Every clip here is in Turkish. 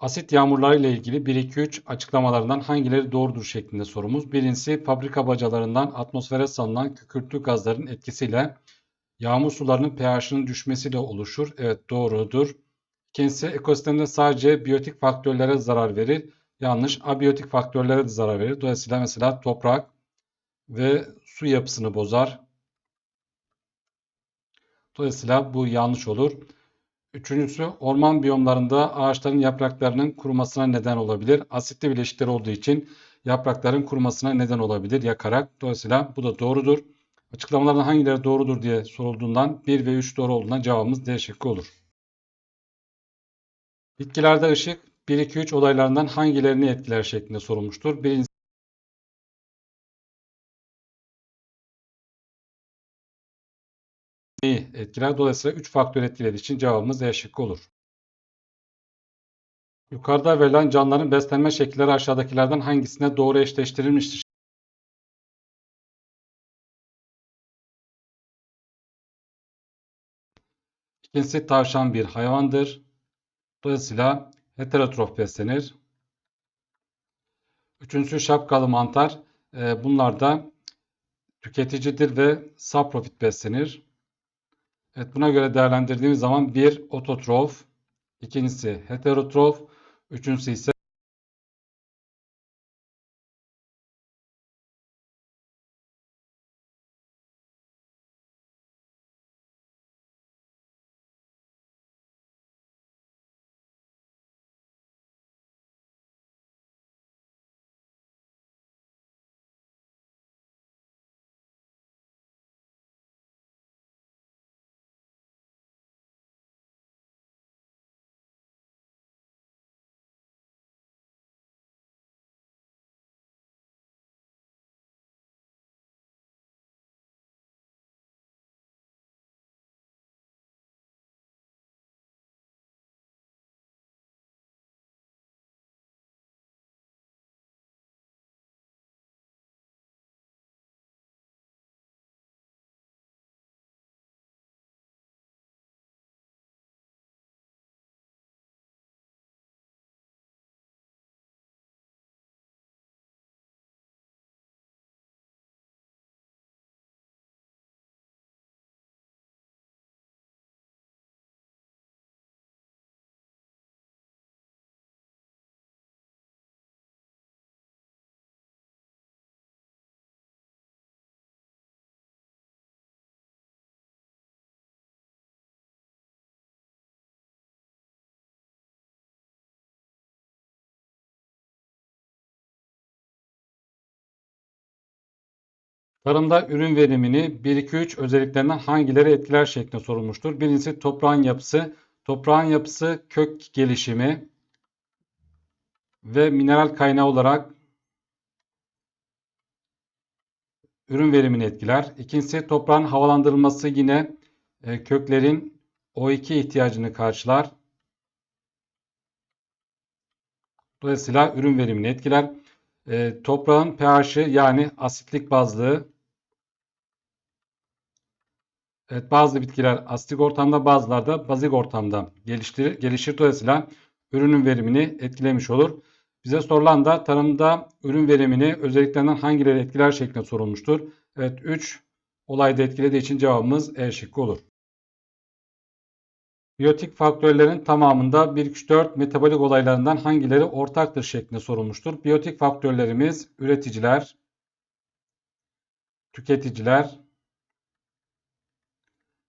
Asit yağmurları ile ilgili 1-2-3 açıklamalarından hangileri doğrudur şeklinde sorumuz. Birincisi fabrika bacalarından atmosfere salınan kükürtlü gazların etkisiyle yağmur sularının pH'ının düşmesiyle oluşur. Evet doğrudur. İkincisi ekosistemde sadece biyotik faktörlere zarar verir. Yanlış. Abiyotik faktörlere de zarar verir. Dolayısıyla mesela toprak ve su yapısını bozar. Dolayısıyla bu yanlış olur. Üçüncüsü orman biyomlarında ağaçların yapraklarının kurumasına neden olabilir. Asitli bileşikler olduğu için yaprakların kurumasına neden olabilir yakarak. Dolayısıyla bu da doğrudur. Açıklamalardan hangileri doğrudur diye sorulduğundan 1 ve 3 doğru olduğundan cevabımız D şıkkı olur. Bitkilerde ışık 1-2-3 olaylarından hangilerini etkiler şeklinde sorulmuştur. Birincisi etkiler? Dolayısıyla 3 faktör etkilediği için cevabımız E şıkkı olur. Yukarıda verilen canlıların beslenme şekilleri aşağıdakilerden hangisine doğru eşleştirilmiştir? İkincisi tavşan bir hayvandır. Dolayısıyla heterotrof beslenir. Üçüncüsü şapkalı mantar. Ee, bunlar da tüketicidir ve saprofit beslenir. Evet, buna göre değerlendirdiğimiz zaman bir ototrof, ikincisi heterotrof, üçüncüsü ise Tarımda ürün verimini 1-2-3 özelliklerinden hangileri etkiler şeklinde sorulmuştur. Birincisi toprağın yapısı. Toprağın yapısı kök gelişimi ve mineral kaynağı olarak ürün verimini etkiler. İkincisi toprağın havalandırılması yine e, köklerin O2 ihtiyacını karşılar. Dolayısıyla ürün verimini etkiler. E, toprağın pH'i yani asitlik bazlığı Evet, bazı bitkiler asitik ortamda bazıları da bazik ortamda geliştir, gelişir. Dolayısıyla ürünün verimini etkilemiş olur. Bize sorulan da tarımda ürün verimini özelliklerinden hangileri etkiler şeklinde sorulmuştur. Evet 3 olayda etkilediği için cevabımız E şıkkı olur. Biyotik faktörlerin tamamında 1-3-4 metabolik olaylarından hangileri ortaktır şeklinde sorulmuştur. Biyotik faktörlerimiz üreticiler, tüketiciler,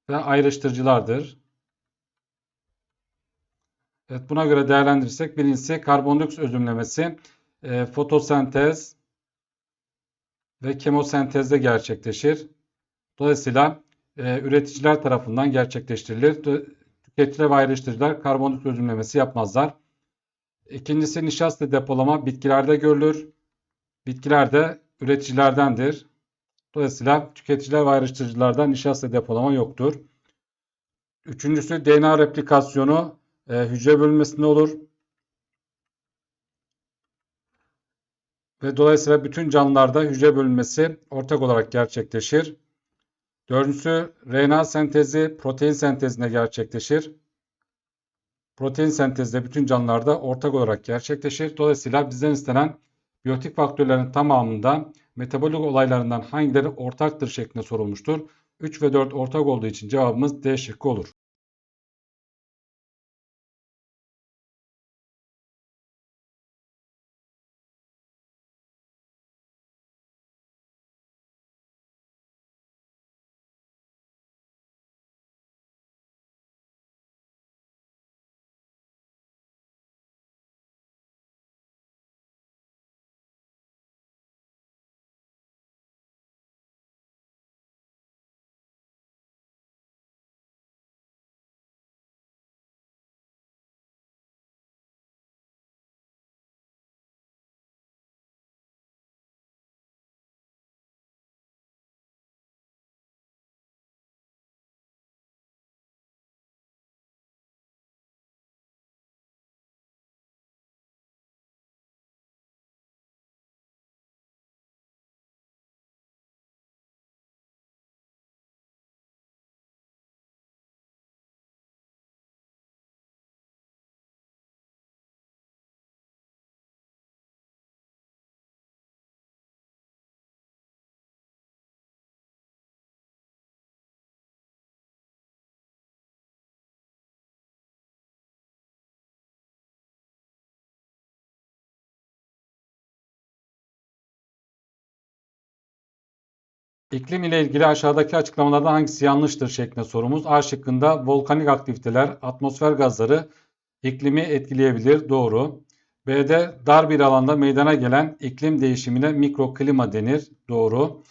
ve ayrıştırıcılardır. Evet, buna göre değerlendirirsek birincisi karbondioksit özümlemesi e, fotosentez ve kemosentezde gerçekleşir. Dolayısıyla e, üreticiler tarafından gerçekleştirilir. Tüketiciler ve ayrıştırıcılar karbondioksit özümlemesi yapmazlar. İkincisi nişasta depolama bitkilerde görülür. Bitkiler de üreticilerdendir. Dolayısıyla tüketiciler ve ayrıştırıcılarda nişasta depolama yoktur. Üçüncüsü DNA replikasyonu e, hücre bölünmesinde olur. Ve dolayısıyla bütün canlılarda hücre bölünmesi ortak olarak gerçekleşir. Dördüncüsü RNA sentezi protein sentezinde gerçekleşir. protein sentezde bütün canlılarda ortak olarak gerçekleşir. Dolayısıyla bizden istenen biyotik faktörlerin tamamında metabolik olaylarından hangileri ortaktır şeklinde sorulmuştur. 3 ve 4 ortak olduğu için cevabımız D şıkkı olur. İklim ile ilgili aşağıdaki açıklamalardan hangisi yanlıştır şeklinde sorumuz. A şıkkında volkanik aktiviteler, atmosfer gazları iklimi etkileyebilir. Doğru. B'de dar bir alanda meydana gelen iklim değişimine mikroklima denir. Doğru.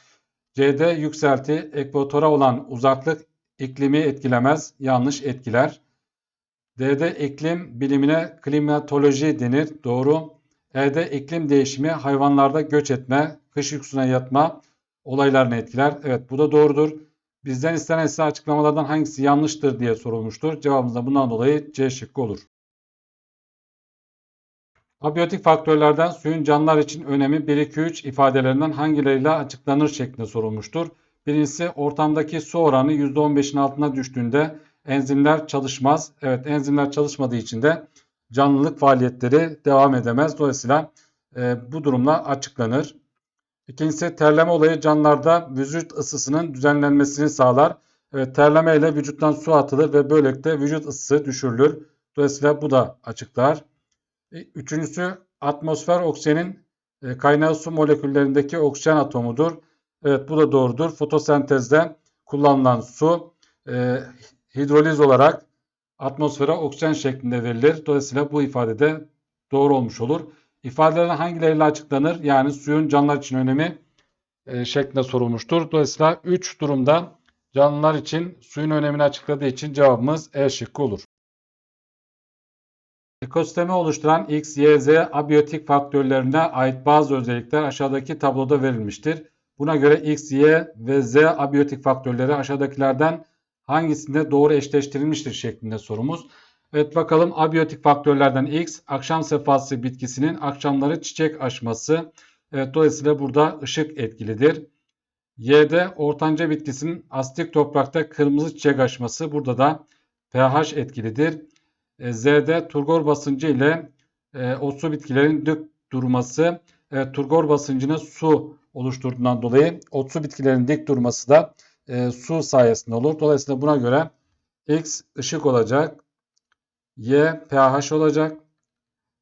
C'de yükselti ekvatora olan uzaklık iklimi etkilemez. Yanlış etkiler. D'de iklim bilimine klimatoloji denir. Doğru. E'de iklim değişimi hayvanlarda göç etme, kış uykusuna yatma, olaylarını etkiler. Evet bu da doğrudur. Bizden istenen ise açıklamalardan hangisi yanlıştır diye sorulmuştur. Cevabımız da bundan dolayı C şıkkı olur. Abiyotik faktörlerden suyun canlılar için önemi 1-2-3 ifadelerinden hangileriyle açıklanır şeklinde sorulmuştur. Birincisi ortamdaki su oranı %15'in altına düştüğünde enzimler çalışmaz. Evet enzimler çalışmadığı için de canlılık faaliyetleri devam edemez. Dolayısıyla e, bu durumla açıklanır. İkincisi terleme olayı canlılarda vücut ısısının düzenlenmesini sağlar. Evet, terleme ile vücuttan su atılır ve böylelikle vücut ısısı düşürülür. Dolayısıyla bu da açıklar. E, üçüncüsü atmosfer oksijenin e, kaynağı su moleküllerindeki oksijen atomudur. Evet bu da doğrudur. Fotosentezde kullanılan su e, hidroliz olarak atmosfere oksijen şeklinde verilir. Dolayısıyla bu ifadede doğru olmuş olur. İfadelerden hangileriyle açıklanır? Yani suyun canlılar için önemi e, şeklinde sorulmuştur. Dolayısıyla 3 durumda canlılar için suyun önemini açıkladığı için cevabımız E şıkkı olur. Ekosistemi oluşturan X, Y, Z abiyotik faktörlerine ait bazı özellikler aşağıdaki tabloda verilmiştir. Buna göre X, Y ve Z abiyotik faktörleri aşağıdakilerden hangisinde doğru eşleştirilmiştir şeklinde sorumuz. Evet bakalım abiyotik faktörlerden X akşam sefası bitkisinin akşamları çiçek açması. Evet dolayısıyla burada ışık etkilidir. Y'de ortanca bitkisinin astik toprakta kırmızı çiçek açması. Burada da pH etkilidir. E, Z'de turgor basıncı ile e, o su bitkilerin dök durması. Evet, turgor basıncını su oluşturduğundan dolayı otsu bitkilerin dik durması da e, su sayesinde olur. Dolayısıyla buna göre X ışık olacak. Y pH olacak.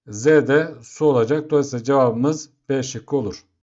Z de su olacak. Dolayısıyla cevabımız B şıkkı olur.